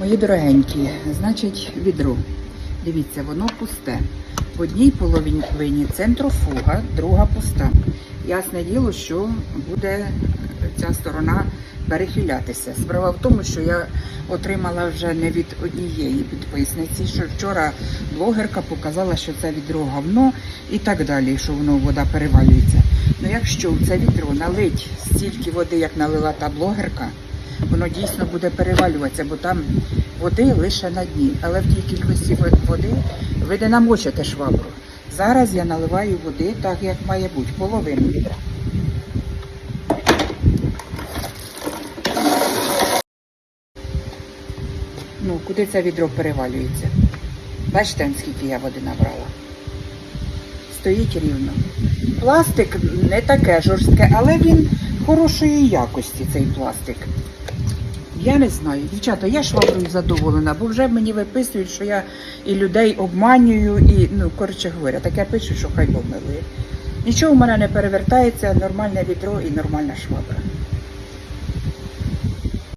Мої дорогенькі, значить, відро. Дивіться, воно пусте. В одній половині центрофуга, друга пуста. Ясне діло, що буде ця сторона перехилятися. Справа в тому, що я отримала вже не від однієї підписниці, що вчора блогерка показала, що це відро говно і так далі, що воно вода перевалюється. Ну якщо в це відро налить стільки води, як налила та блогерка, воно дійсно буде перевалюватися, бо там води лише на дні. Але в тій кількості води ви не намочите швабру. Зараз я наливаю води так, як має бути, половину відра. Ну, куди це відро перевалюється? Бачите, скільки я води набрала. Стоїть рівно. Пластик не таке жорстке, але він хорошої якості, цей пластик. Я не знаю. Дівчата, я шваброю задоволена, бо вже мені виписують, що я і людей обманюю, і, ну, коротше говоря, таке пишу, що хай помилує. Нічого в мене не перевертається, нормальне відро і нормальна швабра.